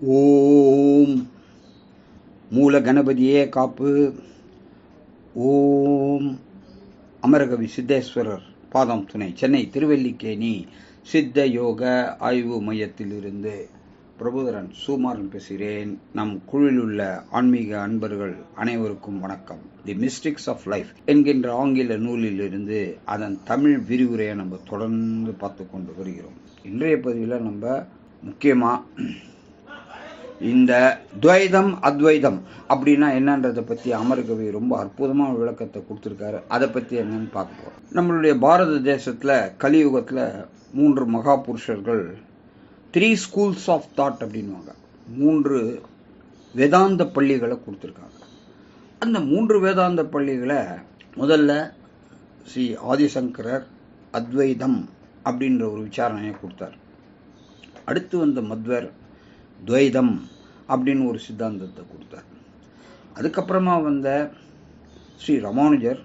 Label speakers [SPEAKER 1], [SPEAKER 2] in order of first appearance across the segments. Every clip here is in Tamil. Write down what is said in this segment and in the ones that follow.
[SPEAKER 1] ஓம். மூல கணபதியே காப்பு. ஓம். அமரகவி சித்தேஸ்வரர் பாதம் துணை சென்னை திருவல்லிக்கேணி சித்த யோக ஆய்வு மையத்திலிருந்து. பிரபுதரன் சுமாரன் பேசுகிறேன். நம் குழுவில் உள்ள ஆன்மீக அன்பர்கள் அனைவருக்கும் வணக்கம். தி மிஸ்டிக்ஸ் ஆஃப் லைஃப் என்கின்ற ஆங்கில நூலிலிருந்து அதன் தமிழ் விரிவுரையை நம்ம தொடர்ந்து பார்த்து கொண்டு வருகிறோம். இன்றைய பதிவில் நம்ம முக்கியமாக இந்த துவைதம் அத்வைதம் அப்படின்னா என்னன்றதை பற்றி அமர்கவி ரொம்ப அற்புதமான விளக்கத்தை கொடுத்துருக்காரு. அதை பற்றி என்னன்னு பார்க்க போகிறோம் நம்மளுடைய பாரத தேசத்தில் கலியுகத்தில் மூன்று மகா புருஷர்கள் த்ரீ ஸ்கூல்ஸ் ஆஃப் தாட் அப்படின்வாங்க மூன்று வேதாந்த பள்ளிகளை கொடுத்துருக்காங்க. அந்த மூன்று வேதாந்த பள்ளிகளை முதல்ல ஸ்ரீ ஆதிசங்கரர் அத்வைதம் அப்படின்ற ஒரு விசாரணையை கொடுத்தார். அடுத்து வந்த மத்வர் துவைதம் அப்படின்னு ஒரு சித்தாந்தத்தை கொடுத்தார். அதுக்கப்புறமா வந்த ஸ்ரீ ராமானுஜர்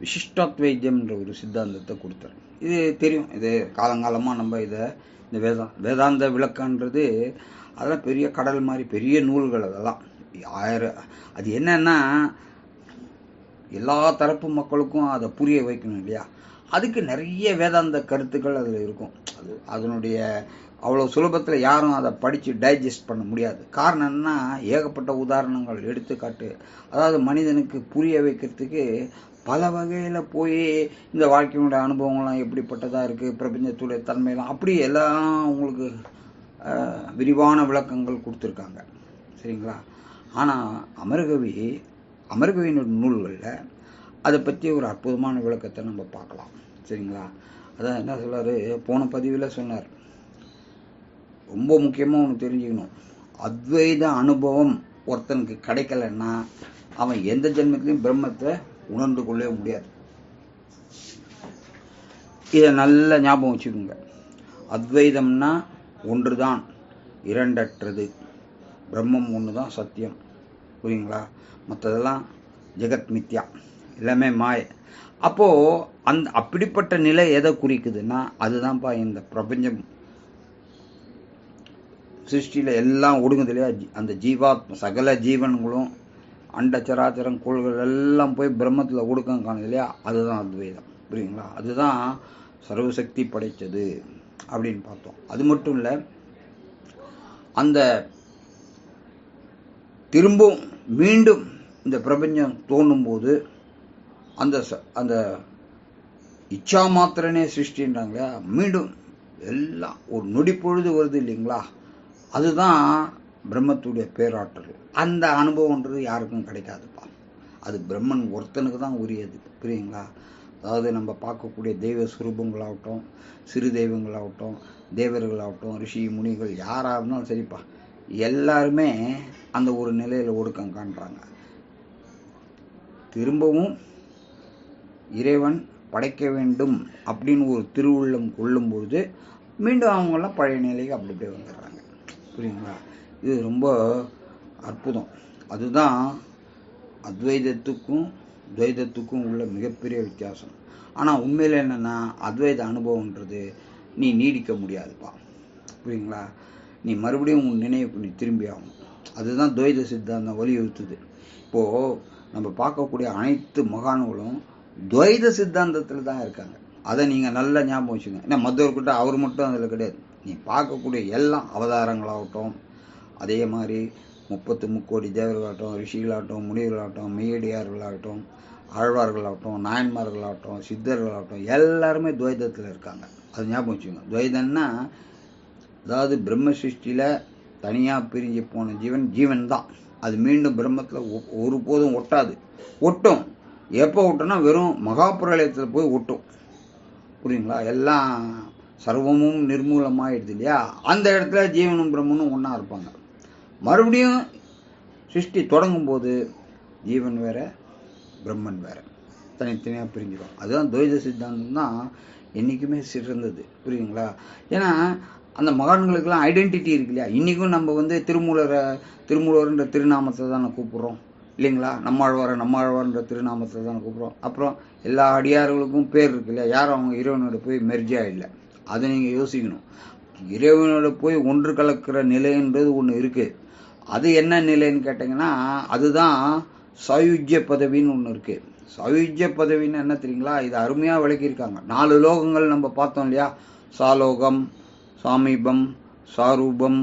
[SPEAKER 1] விசிஷ்டாத்வைத்தியம்ன்ற ஒரு சித்தாந்தத்தை கொடுத்தார். இது தெரியும். இது காலங்காலமாக நம்ம இதை இந்த வேதா வேதாந்த விளக்கன்றது அதெல்லாம் பெரிய கடல் மாதிரி பெரிய நூல்கள் அதெல்லாம். ஆயிரம் அது என்னன்னா எல்லா தரப்பு மக்களுக்கும் அதை புரிய வைக்கணும் இல்லையா? அதுக்கு நிறைய வேதாந்த கருத்துக்கள் அதில் இருக்கும். அது அதனுடைய அவ்வளோ சுலபத்தில் யாரும் அதை படித்து டைஜஸ்ட் பண்ண முடியாது. காரணம் என்னன்னா ஏகப்பட்ட உதாரணங்கள் எடுத்துக்காட்டு. அதாவது மனிதனுக்கு புரிய வைக்கிறதுக்கு பல வகையில் போய் இந்த வாழ்க்கையினுடைய அனுபவங்கள்லாம் எப்படிப்பட்டதாக இருக்குது பிரபஞ்சத்துடைய தன்மையெல்லாம் அப்படி எல்லாம் உங்களுக்கு விரிவான விளக்கங்கள் கொடுத்துருக்காங்க. சரிங்களா? ஆனால் அமர்கவி அமர்கவியினுடைய நூல்களில் அதை பற்றி ஒரு அற்புதமான விளக்கத்தை நம்ம பார்க்கலாம். சரிங்களா? அதான் என்ன சொல்கிறாரு போன பதிவில் சொன்னார். ரொம்ப முக்கியமாக ஒன்று தெரிஞ்சுக்கணும். அத்வைத அனுபவம் ஒருத்தனுக்கு கிடைக்கலன்னா அவன் எந்த ஜென்மத்திலையும் பிரம்மத்தை உணர்ந்து கொள்ளவே முடியாது. இதை நல்ல ஞாபகம் வச்சுக்கோங்க. அத்வைதம்னா ஒன்று தான் இரண்டற்றது. பிரம்மம் ஒன்று தான் சத்தியம். புரியுங்களா? மற்றதெல்லாம் ஜெகத் மித்யா. எல்லாமே மாய. அப்போது அந்த அப்படிப்பட்ட நிலை எதை குறிக்குதுன்னா அதுதான்ப்பா இந்த பிரபஞ்சம். சிருஷ்டியில் எல்லாம் ஒடுங்குது இல்லையா? அந்த ஜீவாத்ம சகல ஜீவன்களும் அண்டச்சராச்சரம் கோள்கள் எல்லாம் போய் பிரம்மத்தில் ஒடுக்கம் காணுது இல்லையா? அதுதான் அத்வைதம். புரியுங்களா அதுதான் சர்வசக்தி படைத்தது அப்படின்னு பார்த்தோம். அது மட்டும் இல்லை அந்த திரும்பவும் மீண்டும் இந்த பிரபஞ்சம் தோணும் போது அந்த அந்த இச்சா மாத்திரனே சிருஷ்டின்றாங்க மீண்டும் எல்லாம் ஒரு நொடி பொழுது வருது இல்லைங்களா? அதுதான் பிரம்மத்துடைய பேராற்றல். அந்த அனுபவன்றது யாருக்கும் கிடைக்காதுப்பா. அது பிரம்மன் ஒருத்தனுக்கு தான் உரியது புரியுங்களா? அதாவது நம்ம பார்க்கக்கூடிய தெய்வ சுரூபங்களாகட்டும் சிறு தெய்வங்களாகட்டும் தேவர்களாகட்டும் ரிஷி முனிகள் யாராக இருந்தாலும் சரிப்பா. எல்லாருமே அந்த ஒரு நிலையில் ஒடுக்கம் காண்றாங்க. திரும்பவும் இறைவன் படைக்க வேண்டும் அப்படின்னு ஒரு திருவுள்ளம் கொள்ளும் பொழுது மீண்டும் அவங்களாம் பழைய நிலைக்கு அப்படி அப்படியே வந்துடுறாங்க. புரியுங்களா இது ரொம்ப அற்புதம். அதுதான் அத்வைதத்துக்கும் துவைதத்துக்கும் உள்ள மிகப்பெரிய வித்தியாசம். ஆனால் உண்மையில் என்னென்னா அத்வைத அனுபவன்றது நீ நீடிக்க முடியாதுப்பா. புரியுங்களா நீ மறுபடியும் உன் நினைவுக்கு நீ திரும்பி ஆகணும். அதுதான் துவைத சித்தாந்தம் வலியுறுத்துது. இப்போது நம்ம பார்க்கக்கூடிய அனைத்து மகான்களும் துவைத சித்தாந்தத்தில் தான் இருக்காங்க. அதை நீங்கள் நல்லா ஞாபகம் வச்சுங்க ஏன்னா மற்றவர்கிட்ட அவர் மட்டும் அதில் கிடையாது. நீ பார்க்கக்கூடிய எல்லாம் அவதாரங்களாகட்டும் அதே மாதிரி முப்பத்து முக்கோடி தேவர்களாகட்டும் ரிஷிகளாகட்டும் முனிவர்களாகட்டும் மெய்யடியார்களாகட்டும் ஆழ்வார்களாகட்டும் நாயன்மார்களாகட்டும் சித்தர்களாகட்டும் எல்லாருமே துவைதத்தில் இருக்காங்க. அது ஞாபகம் வச்சுக்கோங்க. துவைதன்னா அதாவது பிரம்ம சிருஷ்டியில் தனியாக பிரிஞ்சு போன ஜீவன் ஜீவன் தான் அது மீண்டும் பிரம்மத்தில் ஒருபோதும் ஒட்டாது. ஒட்டும். எப்போ விட்டோம்னா வெறும் மகாபிரளயத்தில் போய் விட்டோம் புரியுங்களா? எல்லாம் சர்வமும் நிர்மூலமாகிடுது இல்லையா? அந்த இடத்துல ஜீவனும் பிரம்மனும் ஒன்றா இருப்பாங்க. மறுபடியும் சிருஷ்டி தொடங்கும் போது ஜீவன் வேற பிரம்மன் வேற. தனித்தனியாக பிரிஞ்சிடும். அதுதான் துவைத சித்தாந்தம் தான் என்றைக்குமே சிறந்தது. புரியுங்களா ஏன்னா அந்த மகான்களுக்கெல்லாம் ஐடென்டிட்டி இருக்கு இல்லையா? இன்றைக்கும் நம்ம வந்து திருமூலரை திருமூலர்ன்ற திருநாமத்தை தானே கூப்பிட்றோம். இல்லைங்களா? நம்மாழ்வார நம்மாழ்வார்ன்ற திருநாமத்தை தான் கூப்பிட்றோம். அப்புறம் எல்லா அடியார்களுக்கும் பேர் இருக்கு இல்லையா? யாரும் அவங்க இறைவனோட போய் மெர்ஜா இல்லை. அதை நீங்கள் யோசிக்கணும். இறைவனோட போய் ஒன்று கலக்கிற நிலைன்றது ஒன்று இருக்குது அது என்ன நிலைன்னு கேட்டிங்கன்னா அதுதான் சாயுஜ்ய பதவின்னு ஒன்று இருக்குது சாயுஜ்ய பதவின்னு என்ன தெரியுங்களா? இது அருமையாக விளக்கியிருக்காங்க. நாலு லோகங்கள் நம்ம பார்த்தோம் இல்லையா? சாலோகம் சாமீபம் சாரூபம்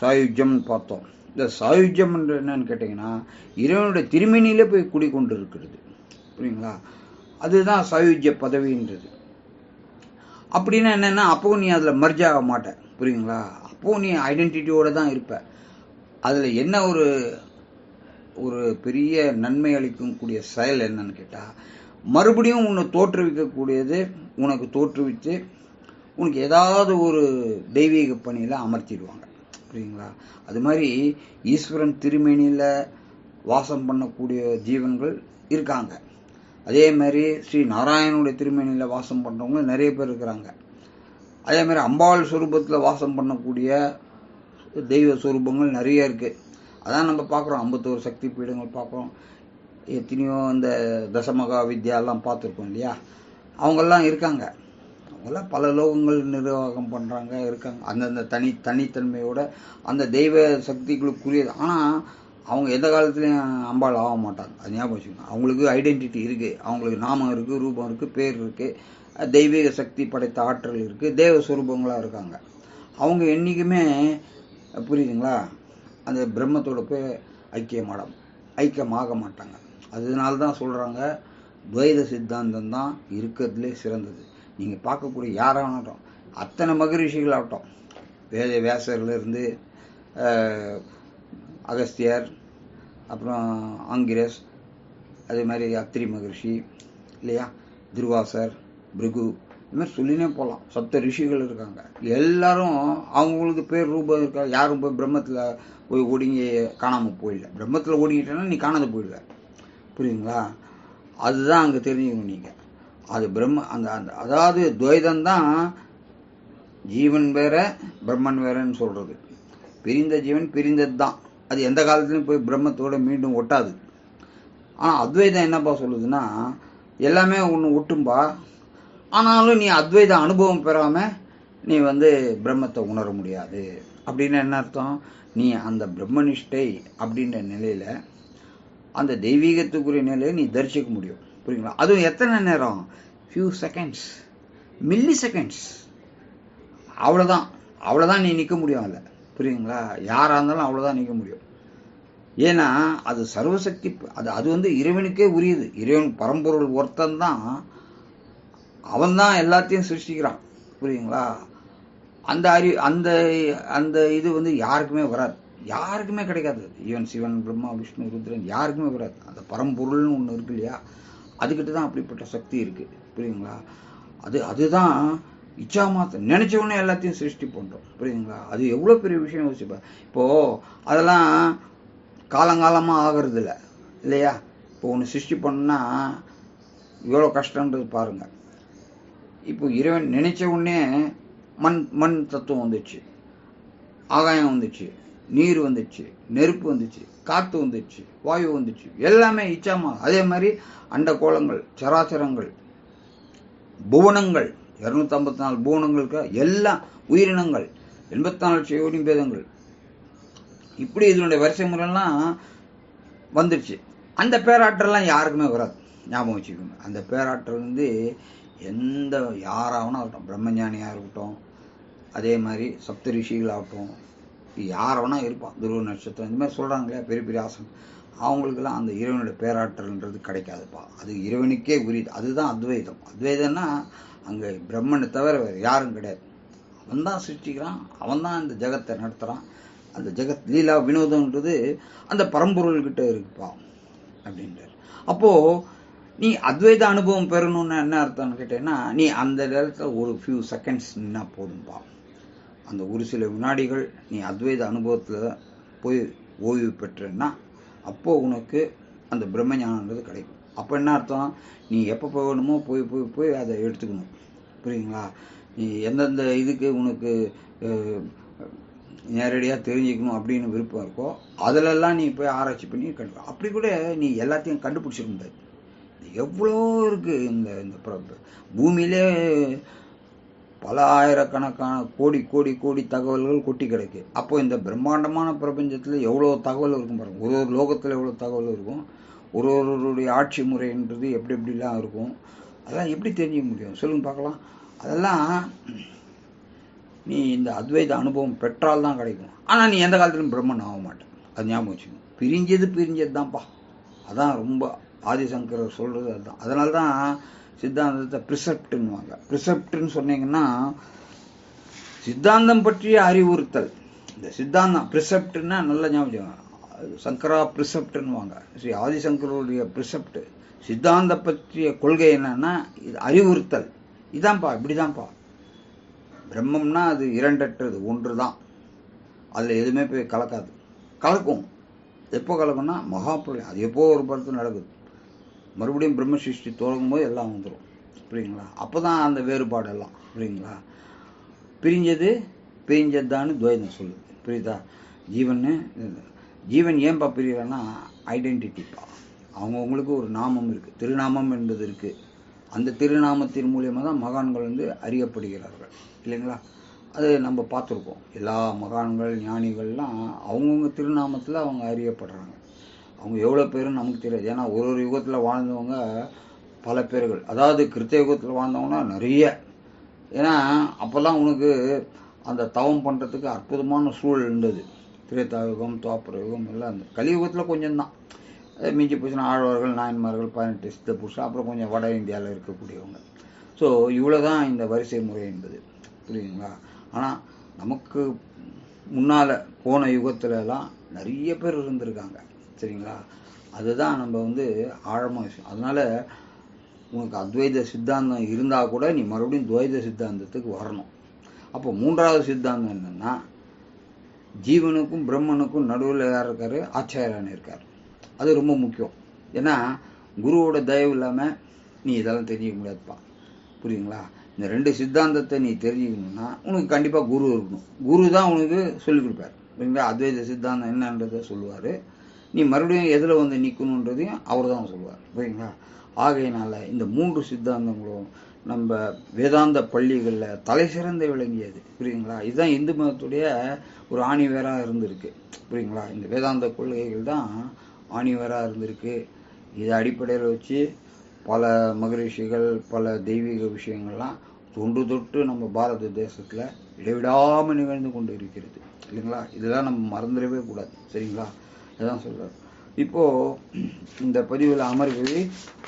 [SPEAKER 1] சாயுஜ்யம்னு பார்த்தோம். இந்த சாயுஜ்யம் என்னன்னு கேட்டிங்கன்னா இறைவனுடைய திருமணியிலே போய் குடிக்கொண்டு இருக்கிறது புரியுங்களா? அதுதான் சாயுஜ்ய பதவின்றது. அப்படின்னா என்னென்னா அப்போ நீ அதில் மர்ஜ் ஆக மாட்ட. புரியுங்களா? அப்போது நீ ஐடென்டிட்டியோடு தான் இருப்ப. அதில் என்ன ஒரு ஒரு பெரிய நன்மை அளிக்கக்கூடிய செயல் என்னன்னு கேட்டால் மறுபடியும் உன்னை தோற்றுவிக்கக்கூடியது உனக்கு தோற்றுவித்து உனக்கு ஏதாவது ஒரு தெய்வீக பணியில் அமர்த்திடுவாங்க. புரியுங்களா அது மாதிரி ஈஸ்வரன் திருமேனியில் வாசம் பண்ணக்கூடிய ஜீவன்கள் இருக்காங்க. அதே மாதிரி ஸ்ரீ நாராயணனுடைய திருமேனியில் வாசம் பண்ணுறவங்க நிறைய பேர் இருக்கிறாங்க. அதே மாதிரி அம்பாள் சுரூபத்தில் வாசம் பண்ணக்கூடிய தெய்வ சுரூபங்கள் நிறைய இருக்குது அதான் நம்ம பார்க்குறோம். ஐம்பத்தோரு சக்தி பீடங்கள் பார்க்குறோம். எத்தனையோ இந்த தசமகா வித்யாலாம் பார்த்துருக்கோம் இல்லையா? அவங்கெல்லாம் இருக்காங்க. அவங்கெல்லாம் பல லோகங்கள் நிர்வாகம் பண்ணுறாங்க இருக்காங்க. அந்தந்த தனி தனித்தன்மையோட அந்த தெய்வ சக்திகளுக்குரியது. ஆனால் அவங்க எந்த காலத்துலேயும் அம்பாள் ஆக மாட்டாங்க. அது ஞாபகம் வச்சுக்கணும் அவங்களுக்கு ஐடென்டிட்டி இருக்குது அவங்களுக்கு நாமம் இருக்குது ரூபம் இருக்குது பேர் இருக்குது தெய்வீக சக்தி படைத்த ஆற்றல் இருக்குது தேவ சுரூபங்களாக இருக்காங்க. அவங்க என்றைக்குமே புரியுதுங்களா? அந்த பிரம்மத்தோட போய் ஐக்கியமாட ஐக்கியமாக மாட்டாங்க. அதனால தான் சொல்கிறாங்க துவைத சித்தாந்தம் தான் இருக்கிறதுலே சிறந்தது. நீங்கள் பார்க்கக்கூடிய யாராகட்டும் அத்தனை மகரிஷிகளாகட்டும் வேத வியாசர்லேருந்து அகஸ்தியர் அப்புறம் ஆங்கிரஸ் அதே மாதிரி அத்திரி மகரிஷி இல்லையா? திருவாசர் பிருகு இது மாதிரி சொல்லினே போகலாம். சப்த ரிஷிகள் இருக்காங்க. எல்லாரும் அவங்களுக்கு பேர் ரூபம் இருக்கா யாரும் போய் பிரம்மத்தில் போய் ஒடுங்கி காணாமல் போயிடல. பிரம்மத்தில் ஒடுங்கிட்டேன்னா நீ காணாத போயிடுவ. புரியுங்களா அதுதான் அங்கே தெரிஞ்சுக்கணும் நீங்கள் அது பிரம்ம அந்த அந்த அதாவது துவைதம் தான் ஜீவன் வேற பிரம்மன் வேறன்னு சொல்கிறது பிரிந்த ஜீவன் பிரிந்தது தான் அது எந்த காலத்துலையும் போய் பிரம்மத்தோட மீண்டும் ஒட்டாது. ஆனால் அத்வைதம் என்னப்பா சொல்லுதுன்னா எல்லாமே ஒன்று ஒட்டும்பா. ஆனாலும் நீ அத்வைத அனுபவம் பெறாமல் நீ வந்து பிரம்மத்தை உணர முடியாது. அப்படின்னு என்ன அர்த்தம்? நீ அந்த பிரம்மனிஷ்டை அப்படின்ற நிலையில் அந்த தெய்வீகத்துக்குரிய நிலையை நீ தரிசிக்க முடியும். புரியுங்களா? அதுவும் எத்தனை நேரம்? ஃபியூ செகண்ட்ஸ் மில்லி செகண்ட்ஸ் அவ்வளோதான் அவ்வளோதான் நீ நிற்க முடியும் அதில். புரியுங்களா யாராக இருந்தாலும் அவ்வளோதான் நிற்க முடியும். ஏன்னா அது சர்வசக்தி அது அது வந்து இறைவனுக்கே உரியது. இறைவன் பரம்பொருள் ஒருத்தன் தான் அவன் தான் எல்லாத்தையும் சிருஷ்டிக்கிறான். புரியுங்களா அந்த அறி அந்த அந்த இது வந்து யாருக்குமே வராது. யாருக்குமே கிடைக்காது. ஈவன் சிவன் பிரம்மா விஷ்ணு ருத்ரன் யாருக்குமே வராது. அந்த பரம்பொருள்னு ஒன்று இருக்கு இல்லையா? அதுக்கிட்ட தான் அப்படிப்பட்ட சக்தி இருக்குது புரியுங்களா அது அதுதான் இச்சா மாத்திரம் நினச்சவொடனே எல்லாத்தையும் சிருஷ்டி பண்ணுறோம் புரியுதுங்களா? அது எவ்வளோ பெரிய விஷயம் யோசிப்பேன் இப்போது அதெல்லாம் காலங்காலமாக ஆகிறது இல்லை இல்லையா? இப்போ ஒன்று சிருஷ்டி பண்ணா எவ்வளோ கஷ்டன்றது பாருங்கள் இப்போ இறைவன் நினைச்ச உடனே மண் மண் தத்துவம் வந்துச்சு. ஆகாயம் வந்துச்சு. நீர் வந்துச்சு நெருப்பு வந்துச்சு காற்று வந்துச்சு வாயு வந்துச்சு. எல்லாமே இச்சாமா? அதே மாதிரி அண்ட கோலங்கள் சராச்சரங்கள் புவனங்கள் இரநூத்தம்பத்தி நாலு புவனங்களுக்கு எல்லாம் உயிரினங்கள் எண்பத்தி நாலு சிவனி பேதங்கள். இப்படி இதனுடைய வரிசை முறையெல்லாம் வந்துடுச்சு அந்த பேராற்றல்லாம் யாருக்குமே வராது. ஞாபகம் வச்சுக்கோங்க. அந்த பேராற்றல் வந்து எந்த யாராகணும் ஆகட்டும் பிரம்மஞானியாக இருக்கட்டும் அதே மாதிரி சப்த ரிஷிகளாகட்டும் யார் வேணால் இருப்பான். துருவ நட்சத்திரம். இந்த மாதிரி சொல்கிறாங்க இல்லையா? பெரிய பெரிய ஆசனம். அவங்களுக்கெல்லாம் அந்த இறைவனுடைய பேராற்றல்ன்றது கிடைக்காதுப்பா. அது இறைவனுக்கே உரியது அதுதான் அத்வைதம். அத்வைதம்னா அங்கே பிரம்மனை தவிர வேறு யாரும் கிடையாது. அவன் தான் சிருஷ்டிக்கிறான். அவன் தான் இந்த ஜெகத்தை நடத்துகிறான் அந்த ஜெகத் லீலா வினோதம்ன்றது அந்த பரம்பொருள்கிட்ட இருக்குப்பா அப்படின்றார். அப்போது நீ அத்வைத அனுபவம் பெறணும்னு என்ன அர்த்தம்னு கேட்டேன்னா நீ அந்த நேரத்தில் ஒரு ஃபியூ செகண்ட்ஸ் நின்னா போதும்பா. அந்த ஒரு சில வினாடிகள் நீ அத்வைத அனுபவத்தில் போய் ஓய்வு பெற்றேன்னா அப்போது உனக்கு அந்த பிரம்மஞானன்றது கிடைக்கும். அப்போ என்ன அர்த்தம் நீ எப்போ போகணுமோ போய் போய் போய் அதை எடுத்துக்கணும். புரியுங்களா நீ எந்தெந்த இதுக்கு உனக்கு நேரடியாக தெரிஞ்சுக்கணும் அப்படின்னு விருப்பம் இருக்கோ அதிலெல்லாம் நீ போய் ஆராய்ச்சி பண்ணி கண்டு அப்படி கூட நீ எல்லாத்தையும் கண்டுபிடிச்சிக்க முடியாது. எவ்வளோ இருக்குது இந்த இந்த பூமியிலே பல ஆயிரக்கணக்கான கோடி கோடி கோடி தகவல்கள் கொட்டி கிடக்கு. அப்போ இந்த பிரம்மாண்டமான பிரபஞ்சத்தில் எவ்வளோ தகவல் இருக்கும் பாருங்க. ஒரு ஒரு லோகத்தில் எவ்வளோ தகவல் இருக்கும். ஒரு ஒருவருடைய ஆட்சி முறைன்றது எப்படி எப்படிலாம் இருக்கும். அதெல்லாம் எப்படி தெரிஞ்சுக்க முடியும்? சொல்லுங்க பார்க்கலாம். அதெல்லாம் நீ இந்த அத்வைத அனுபவம் பெற்றால் தான் கிடைக்கும். ஆனால் நீ எந்த காலத்திலும் பிரம்மன் ஆக மாட்டேன். அது ஞாபகம் வச்சுக்கணும். பிரிஞ்சது பிரிஞ்சது தான்ப்பா அதான் ரொம்ப ஆதிசங்கரர் சொல்கிறது அதுதான். அதனால தான் சித்தாந்தத்தை ப்ரிசப்ட்டுன்னுவாங்க ப்ரிசெப்ட்னு சொன்னீங்கன்னா சித்தாந்தம் பற்றிய அறிவுறுத்தல். இந்த சித்தாந்தம் ப்ரிசெப்ட்னா நல்ல ஞாபகம் சங்கரா ப்ரிசெப்ட்னுவாங்க ஸ்ரீ ஆதிசங்கருடைய ப்ரிசெப்ட் சித்தாந்த பற்றிய கொள்கை என்னன்னா இது அறிவுறுத்தல். இதான்ப்பா இப்படிதான்ப்பா. பிரம்மம்னா அது இரண்டற்றது ஒன்று தான் அதில் எதுவுமே போய் கலக்காது. கலக்கும். எப்போ கலக்கும்னா மகாபிரளயம். அது எப்போ ஒரு படத்தில் நடக்குது. மறுபடியும் பிரம்ம சிருஷ்டி தொடங்கும் போது எல்லாம் வந்துடும் புரியுங்களா? அப்போ தான் அந்த வேறுபாடு எல்லாம் புரியுங்களா? பிரிஞ்சது பிரிஞ்சதான்னு துவைதம் சொல்லுது. புரியுதா? ஜீவன்னு ஜீவன் ஏன்பா பிரியறான்னா ஐடென்டிட்டிப்பா அவங்கவுங்களுக்கு ஒரு நாமம் இருக்குது திருநாமம் என்பது இருக்குது அந்த திருநாமத்தின் மூலியமாக தான் மகான்கள் வந்து அறியப்படுகிறார்கள். இல்லைங்களா? அது நம்ம பார்த்துருக்கோம். எல்லா மகான்கள் ஞானிகள்லாம் அவங்கவுங்க திருநாமத்தில் அவங்க அறியப்படுறாங்க. அவங்க எவ்வளோ பேருன்னு நமக்கு தெரியாது. ஏன்னா ஒரு ஒரு யுகத்தில் வாழ்ந்தவங்க பல பேர்கள். அதாவது கிருத்த யுகத்தில் வாழ்ந்தவங்கன்னா நிறைய. ஏன்னா அப்போல்லாம் உனக்கு அந்த தவம் பண்ணுறதுக்கு அற்புதமான சூழல் இருந்தது. திரேதாயுகம் துவாப்பர யுகம் எல்லாம் அந்த கலியுகத்தில் கொஞ்சம் தான் மிஞ்சி போச்சுன்னா ஆழ்வார்கள் நாயன்மார்கள் பதினெட்டு சித்த புருஷன் அப்புறம் கொஞ்சம் வட இந்தியாவில் இருக்கக்கூடியவங்க. ஸோ இவ்வளோ தான் இந்த வரிசை முறை என்பது. புரியுதுங்களா? ஆனால் நமக்கு முன்னால் போன யுகத்துலலாம் நிறைய பேர் இருந்திருக்காங்க. சரிங்களா? அதுதான் நம்ம வந்து ஆழமாக விஷயம். அதனால் உனக்கு அத்வைத சித்தாந்தம் இருந்தால் கூட நீ மறுபடியும் துவைத சித்தாந்தத்துக்கு வரணும். அப்போ மூன்றாவது சித்தாந்தம் என்னென்னா ஜீவனுக்கும் பிரம்மனுக்கும் நடுவில் யார் இருக்கார்? ஆச்சாரியான் இருக்கார். அது ரொம்ப முக்கியம். ஏன்னா குருவோட தயவு இல்லாமல் நீ இதெல்லாம் தெரிஞ்சிக்க முடியாதுப்பா. புரியுங்களா இந்த ரெண்டு சித்தாந்தத்தை நீ தெரிஞ்சுக்கணும்னா உனக்கு கண்டிப்பாக குரு இருக்கணும். குரு தான் உனக்கு சொல்லிக் கொடுப்பார். புரியுங்களா அத்வைத சித்தாந்தம் என்னன்றதை சொல்லுவார். நீ மறுபடியும் எதில் வந்து நிற்கணுன்றதையும் அவர் தான் சொல்லுவார். புரியுங்களா ஆகையினால இந்த மூன்று சித்தாந்தங்களும் நம்ம வேதாந்த பள்ளிகளில் தலை சிறந்து விளங்கியது. புரியுங்களா இதுதான் இந்து மதத்துடைய ஒரு ஆணிவேராக இருந்திருக்கு. புரியுங்களா இந்த வேதாந்த கொள்கைகள் தான் ஆணிவேராக இருந்திருக்கு. இதை அடிப்படையில் வச்சு பல மகரிஷிகள் பல தெய்வீக விஷயங்கள்லாம் தொன்று தொட்டு நம்ம பாரத தேசத்தில் இடைவிடாமல் நிகழ்ந்து கொண்டு இருக்கிறது. இல்லைங்களா? இதெல்லாம் நம்ம மறந்துடவே கூடாது. சரிங்களா? அதான் சொல்கிறார் இப்போது இந்த பதிவில் அமர்கவி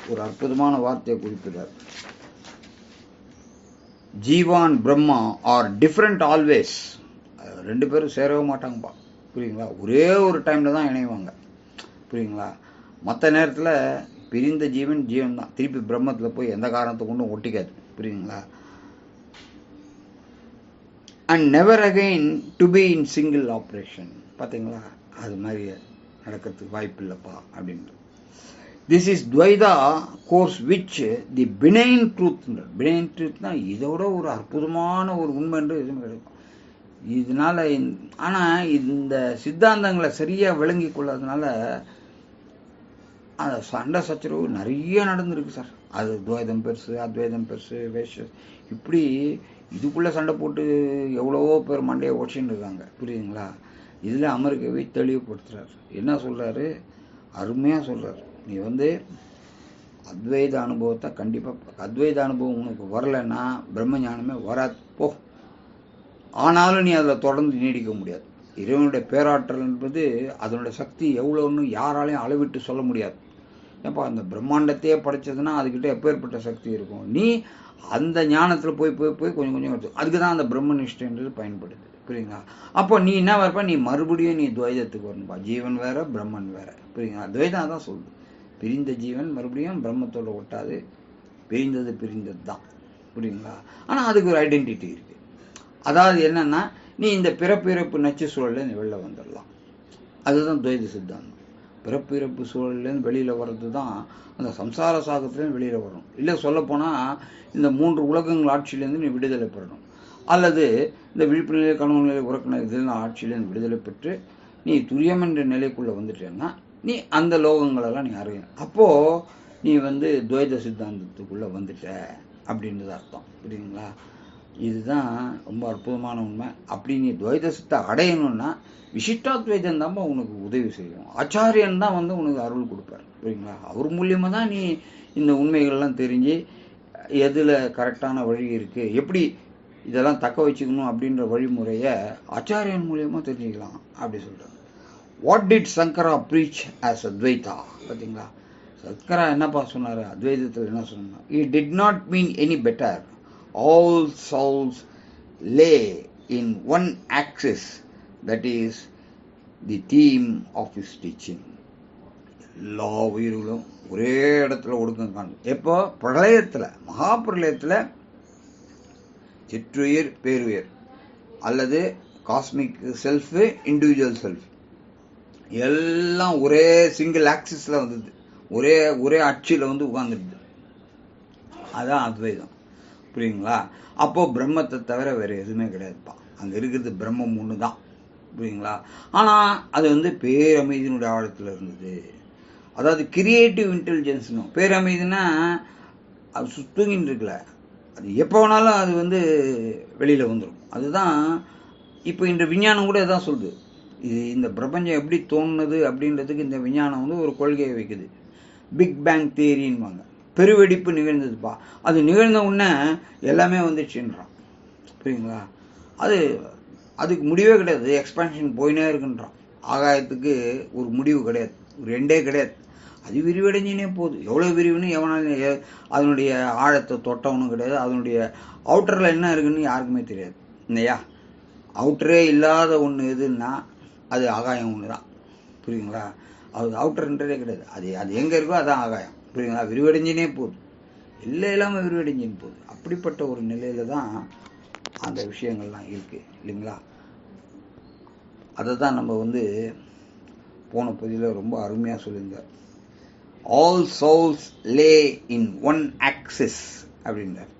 [SPEAKER 1] ஒரு அற்புதமான வார்த்தையை குறிப்பிட்டார் ஜீவான் பிரம்மா ஆர் டிஃப்ரெண்ட் ஆல்வேஸ் ரெண்டு பேரும் சேரவே மாட்டாங்கப்பா. புரியுங்களா ஒரே ஒரு டைமில் தான் இணைவாங்க. புரியுங்களா மற்ற நேரத்தில் பிரிந்த ஜீவன் ஜீவன் தான். திருப்பி பிரம்மத்தில் போய் எந்த காரணத்தை கொண்டும் ஒட்டிக்காது. புரியுங்களா and never again to be in single operation பார்த்தீங்களா அது மாதிரி நடக்கிறதுக்கு வாய்ப்பு இல்லைப்பா அப்படின்ட்டு this is Dvaita course which the benign ட்ரூத்ன்ற benign ட்ரூத்னா இதோட ஒரு அற்புதமான ஒரு உண்மை என்று எதுவும் கிடைக்கும் இதனால ஆனால் இந்த சித்தாந்தங்களை சரியாக விளங்கி கொள்ளாதனால அந்த சண்டை சச்சரவு நிறைய நடந்திருக்கு சார். அது துவைதம் பெருசு அத்வைதம் பெருசு வேஷ இப்படி இதுக்குள்ளே சண்டை போட்டு எவ்வளவோ பேர் மண்டையை உடச்சின்னு இருக்காங்க. புரியுதுங்களா? இதில் அமெரிக்காவை தெளிவுபடுத்துகிறார் என்ன சொல்கிறாரு அருமையாக சொல்கிறார் நீ வந்து அத்வைத அனுபவத்தை கண்டிப்பாக அத்வைத அனுபவம் உனக்கு வரலைன்னா பிரம்ம ஞானமே வராது. போ. ஆனாலும் நீ அதில் தொடர்ந்து நீடிக்க முடியாது. இறைவனுடைய பேராற்றல் என்பது அதனுடைய சக்தி எவ்வளோன்னு யாராலையும் அளவிட்டு சொல்ல முடியாது. ஏப்பா அந்த பிரம்மாண்டத்தையே படைச்சதுன்னா அதுக்கிட்ட எப்பேற்பட்ட சக்தி இருக்கும்? நீ அந்த ஞானத்தில் போய் போய் போய் கொஞ்சம் கொஞ்சம் அதுக்கு தான் அந்த பிரம்ம நிஷ்டன்றது பயன்படுது புரியுங்களா அப்போ நீ என்ன வரப்ப நீ மறுபடியும் நீ துவைதத்துக்கு வரணும்பா ஜீவன் வேற பிரம்மன் வேற புரியுங்களா துவைதம் தான் சொல்லுது. பிரிந்த ஜீவன் மறுபடியும் பிரம்மத்தோட ஒட்டாது பிரிந்தது பிரிந்தது தான் புரியுங்களா ஆனால் அதுக்கு ஒரு ஐடென்டிட்டி இருக்குது அதாவது என்னன்னா நீ இந்த பிறப்பிறப்பு நச்சு சூழலில் நீ வெளில வந்துடலாம். அதுதான் துவைத சித்தாந்தம். பிறப்பு இறப்பு சூழல்லேருந்து வெளியில் வர்றது தான் அந்த சம்சார சாகத்துலேருந்து வெளியில் வரணும் இல்லை சொல்லப்போனால் இந்த மூன்று உலகங்கள் ஆட்சியிலேருந்து நீ விடுதலை பெறணும். அல்லது இந்த விழிப்பு நிலை கனவு நிலை உறக்க இதெல்லாம் ஆட்சியிலேருந்து விடுதலை பெற்று நீ துரியம் என்ற நிலைக்குள்ளே வந்துட்டேன்னா நீ அந்த லோகங்களெல்லாம் நீ அறியணும் அப்போது நீ வந்து துவைத சித்தாந்தத்துக்குள்ளே வந்துட்ட அப்படின்றது அர்த்தம். புரியுங்களா இதுதான் ரொம்ப அற்புதமான உண்மை. அப்படி நீ துவைதசத்தை அடையணும்னா விசிஷ்டாத்வைதம் தான் உனக்கு உதவி செய்யும். ஆச்சாரியன் தான் வந்து உனக்கு அருள் கொடுப்பார் புரியுங்களா அவர் மூலியமாக தான் நீ இந்த உண்மைகள்லாம் தெரிஞ்சு எதில் கரெக்டான வழி இருக்குது எப்படி இதெல்லாம் தக்க வச்சுக்கணும் அப்படின்ற வழிமுறையை ஆச்சாரியன் மூலியமாக தெரிஞ்சுக்கலாம் அப்படி சொல்கிறார் what did Shankara preach as Advaita பார்த்தீங்களா சங்கரா என்னப்பா சொன்னார்? அத்வைதத்தில் என்ன சொன்னார்? He did not mean any better all souls lay in one axis that is the theme of his teaching எல்லா உயிர்களும் ஒரே இடத்துல ஒடுக்கம் காணும் எப்போ? பிரளயத்தில் மகா பிரளயத்தில் சிற்றுயிர் பேருயிர் அல்லது காஸ்மிக் செல்ஃபு இண்டிவிஜுவல் செல்ஃப் எல்லாம் ஒரே சிங்கிள் ஆக்சிஸில் வந்தது. ஒரே ஒரே அச்சில் வந்து உட்காந்துருது அதுதான் அத்வைதம். புரியுங்களா அப்போ பிரம்மத்தை தவிர வேற எதுவுமே கிடையாதுப்பா. அங்கே இருக்கிறது பிரம்மம் ஒன்று தான் புரியுங்களா ஆனால் அது வந்து பேரமைதியினுடைய ஆழத்தில் இருந்தது. அதாவது கிரியேட்டிவ் இன்டெலிஜென்ஸ்னு பேரமைதினா அது சுத்தூங்கின்னு இருக்குல்ல. அது எப்போ வேணாலும் அது வந்து வெளியில் வந்துடும் அதுதான் இப்போ இந்த விஞ்ஞானம் கூட இதான் சொல்லுது. இது இந்த பிரபஞ்சம் எப்படி தோணுது அப்படின்றதுக்கு இந்த விஞ்ஞானம் வந்து ஒரு கொள்கையை வைக்குது. பிக் பேங் தேரின்வாங்க பெருவெடிப்பு நிகழ்ந்ததுப்பா. அது நிகழ்ந்த உடனே எல்லாமே வந்துச்சுன்றான். புரியுங்களா அது அதுக்கு முடிவே கிடையாது. எக்ஸ்பான்ஷன் போயினே இருக்குன்றான். ஆகாயத்துக்கு ஒரு முடிவு கிடையாது. ஒரு ரெண்டே கிடையாது. அது விரிவடைஞ்சினே போகுது. எவ்வளோ விரிவுன்னு எவனாலும் அதனுடைய ஆழத்தை தொட்டவனும் கிடையாது. அதனுடைய அவுட்டரில் என்ன இருக்குன்னு யாருக்குமே தெரியாது. இல்லையா? அவுட்டரே இல்லாத ஒன்று எதுன்னா அது ஆகாயம் ஒன்று தான் புரியுங்களா அது அவுட்டர்ன்றதே கிடையாது. அது அது எங்கே இருக்கோ அதுதான் ஆகாயம். புரியுங்களா விரிவடைஞ்சினே போகுது. இல்லை இல்லாமல் விரிவடைஞ்சின்னு போகுது. அப்படிப்பட்ட ஒரு நிலையில தான் அந்த விஷயங்கள்லாம் இருக்குது இல்லைங்களா? அதை தான் நம்ம வந்து போன பகுதியில் ரொம்ப அருமையாக சொல்லியிருந்தார். All souls lay in one axis அப்படின்றார்.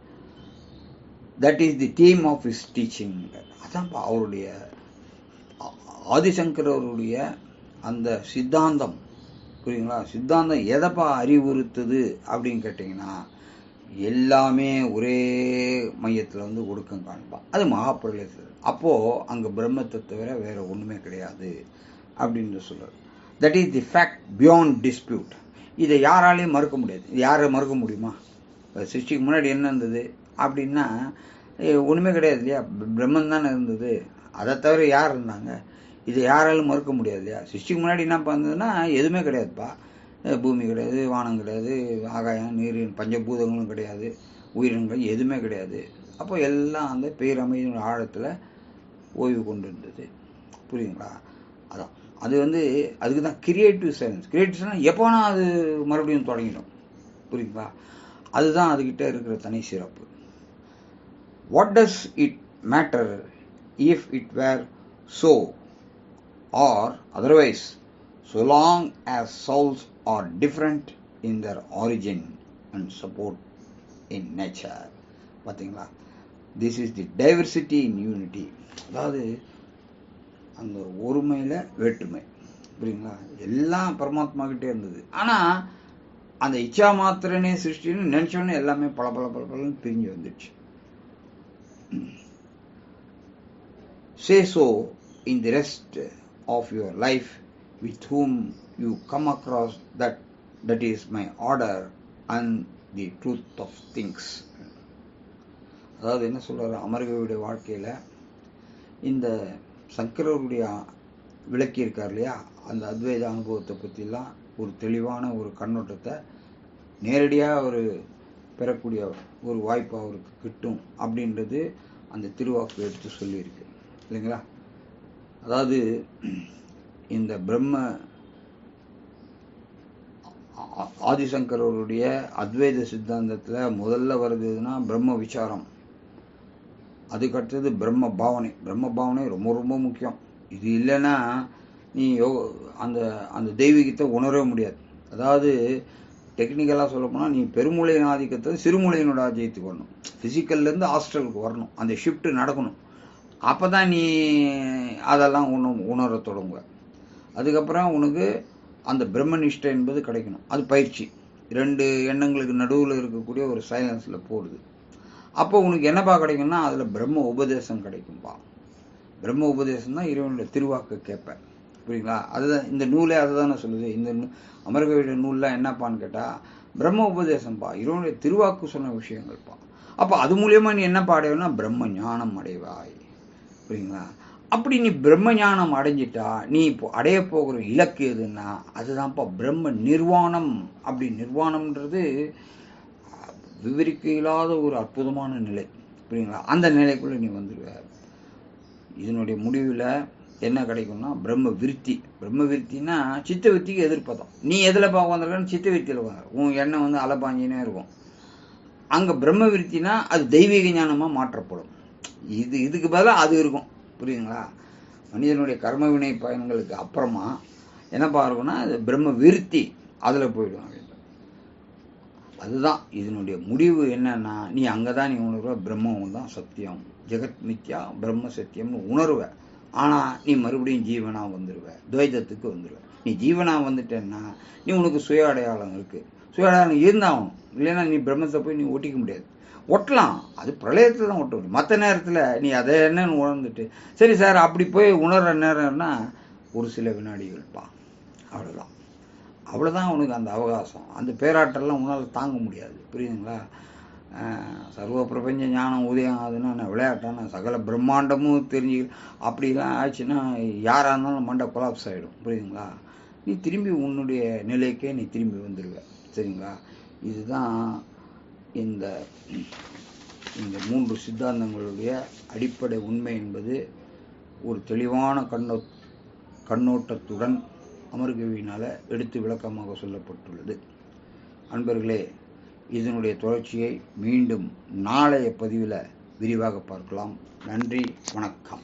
[SPEAKER 1] That is the theme of his teaching அதான் அவருடைய ஆதிசங்கரவருடைய ஆதிசங்கர் அவருடைய அந்த சித்தாந்தம். புரியுங்களா சித்தாந்தம் எதைப்பா அறிவுறுத்துது அப்படின்னு கேட்டிங்கன்னா எல்லாமே ஒரே மையத்தில் வந்து ஒடுக்கம் காண்பான் அது மகாபிரளயத்தில் அப்போது அங்கே பிரம்மத்தை தவிர வேறு ஒன்றுமே கிடையாது அப்படின்னு சொல்கிறார் that is the fact beyond dispute இதை யாராலையும் மறுக்க முடியாது. இது யாரை மறுக்க முடியுமா? இப்ப சிருஷ்டிக்கு முன்னாடி என்ன இருந்தது? அப்படின்னா ஒன்றுமே கிடையாது இல்லையா? பிரம்மன் தானே இருந்தது. அதை தவிர யார் இருந்தாங்க? இதை யாராலும் மறுக்க முடியாது இல்லையா? சிருஷ்டிக்கு முன்னாடி என்ன இருந்ததுன்னா எதுவுமே கிடையாதுப்பா. பூமி கிடையாது வானம் கிடையாது ஆகாயம் நீர் பஞ்சபூதங்களும் கிடையாது உயிரினங்கள் எதுவுமே கிடையாது. அப்போ எல்லாம் அந்த பேரமைதின் ஆழத்தில் ஓய்வு கொண்டு இருந்தது. புரியுங்களா அதான். அது வந்து அதுக்கு தான் கிரியேட்டிவ் சயின்ஸ் கிரியேட்டிவ் எப்போனா அது மறுபடியும் தொடங்கிடும். புரியுங்களா அதுதான் அதுக்கிட்ட இருக்கிற தனி சிறப்பு. What does it matter if it were so or otherwise so long as souls are different in their origin and support in nature. பார்த்தீங்களா this is the diversity in unity அதாவது அந்த ஒருமையில் வேற்றுமை. புரியுங்களா? எல்லாம் பரமாத்மா கிட்டே இருந்தது. ஆனால் அந்த இச்சா மாத்திரனே சிருஷ்டின்னு நினச்சோன்னே எல்லாமே பல பல பல பலன்னு பிரிஞ்சு வந்துடுச்சு. சே so in the rest of your life with whom you come across that that is my order and the truth of things. அதாவது என்ன சொல்கிறார் அமர்கவியுடைய வாழ்க்கையில் இந்த சங்கரருடைய விளக்கி இருக்கார் இல்லையா? அந்த அத்வைத அனுபவத்தை பற்றிலாம் ஒரு தெளிவான ஒரு கண்ணோட்டத்தை நேரடியாக அவர் பெறக்கூடிய ஒரு வாய்ப்பு அவருக்கு கிட்டும் அப்படின்றது அந்த திருவாக்கு எடுத்து சொல்லியிருக்கு. இல்லைங்களா? அதாவது இந்த பிரம்ம ஆ- ஆதிசங்கர் அவருடைய அத்வைத சித்தாந்தத்தில் முதல்ல வருதுன்னா பிரம்ம விசாரம். அதுக்கடுத்தது பிரம்ம பாவனை. பிரம்ம பாவனை ரொம்ப ரொம்ப முக்கியம். இது இல்லைன்னா நீ யோ அந்த அந்த தெய்வீகத்தை உணரவே முடியாது. அதாவது டெக்னிக்கலாக சொல்லப்போனால் நீ பெருமூளையின் ஆதிக்கத்தை சிறுமூளையினோட ஆதிக்கத்துக்கு வரணும். ஃபிசிக்கல்லேருந்து ஹாஸ்டலுக்கு வரணும். அந்த ஷிஃப்ட் நடக்கணும். அப்போ தான் நீ அதெல்லாம் உண உணர தொடங்குவ. அதுக்கப்புறம் உனக்கு அந்த பிரம்மனிஷ்டை என்பது கிடைக்கணும். அது பயிற்சி. ரெண்டு எண்ணங்களுக்கு நடுவில் இருக்கக்கூடிய ஒரு சைலன்ஸில் போடுது. அப்போ உனக்கு என்னப்பா கிடைக்கும்னா அதில் பிரம்ம உபதேசம் கிடைக்கும்பா. பிரம்ம உபதேசம் தான் இறைவனுடைய திருவாக்கு கேட்பேன் புரியுங்களா அதுதான் இந்த நூலே அதை தானே சொல்லுது. இந்த அமர்கவியுடைய நூல்லாம் என்னப்பான்னு கேட்டால் பிரம்ம உபதேசம்ப்பா இறைவனுடைய திருவாக்கு சொன்ன விஷயங்கள்ப்பா. அப்போ அது மூலியமாக நீ என்ன அடைவேன்னா பிரம்ம ஞானம் அடைவாய். புரியுங்களா அப்படி நீ பிரம்ம ஞானம் அடைஞ்சிட்டா நீ இப்போ அடைய போகிற இலக்கு எதுன்னா அதுதான்ப்பா பிரம்ம நிர்வாணம். அப்படி நிர்வாணம்ன்றது விவரிக்க இல்லாத ஒரு அற்புதமான நிலை புரியுங்களா? அந்த நிலைக்குள்ளே நீ வந்துடுவ இதனுடைய முடிவில் என்ன கிடைக்கும்னா பிரம்ம விருத்தி. பிரம்ம விருத்தினா சித்த விருத்திக்கு எதிர்ப்பதம். நீ எதில் பார்க்க வந்திருக்கன்னு சித்த விருத்தியில் வாங்க உன் எண்ணம் வந்து அலப்பாஞ்சினே இருக்கும். அங்கே பிரம்ம விருத்தினா அது தெய்வீக ஞானமாக மாற்றப்படும். இது இதுக்கு பதிலாக அது இருக்கும். புரியுதுங்களா? மனிதனுடைய கர்ம வினை பயன்களுக்கு அப்புறமா என்னப்பா இருக்கும்னா அது பிரம்ம விருத்தி அதில் போயிடும் அதுதான் இதனுடைய முடிவு என்னன்னா நீ அங்கே தான் நீ உணர்வ பிரம்மம் தான் சத்தியம். ஜெகத் மித்யா பிரம்ம சத்தியம்னு உணர்வ. ஆனால் நீ மறுபடியும் ஜீவனா வந்துடுவ துவைதத்துக்கு வந்துடுவ நீ ஜீவனா வந்துட்டேன்னா நீ உனக்கு சுய அடையாளம் இருக்கு. சுய அடையாளம் இருந்தாகணும். இல்லைன்னா நீ பிரம்மத்தை போய் நீ ஒட்டிக்க முடியாது. ஒட்டலாம். அது பிரளயத்தில் தான் ஒட்ட முடியும் மற்ற நேரத்தில் நீ அதை என்னன்னு உணர்ந்துட்டு சரி சார் அப்படி போய் உணர்ற நேரம்னா ஒரு சில வினாடிகள்ப்பா. அவ்வளோதான் அவ்வளோதான் உனக்கு அந்த அவகாசம். அந்த பேராட்டெல்லாம் உன்னால் தாங்க முடியாது. புரியுதுங்களா? சர்வ பிரபஞ்ச ஞானம் உதயம் ஆகுதுன்னா நான் விளையாட்டான சகல பிரம்மாண்டமும் தெரிஞ்சு அப்படிலாம் ஆச்சுன்னா யாராக இருந்தாலும் மண்டை கொலாப்ஸ் ஆகிடும் புரியுதுங்களா? நீ திரும்பி உன்னுடைய நிலைக்கே நீ திரும்பி வந்துடுவ சரிங்களா? இதுதான் இந்த இந்த மூன்று சித்தாந்தங்களுடைய அடிப்படை உண்மை என்பது ஒரு தெளிவான கண்ணோ கண்ணோட்டத்துடன் அமர்கவியினால் எடுத்து விளக்கமாக சொல்லப்பட்டுள்ளது. அன்பர்களே இதனுடைய தொடர்ச்சியை மீண்டும் நாளைய பதிவில் விரிவாக பார்க்கலாம். நன்றி வணக்கம்.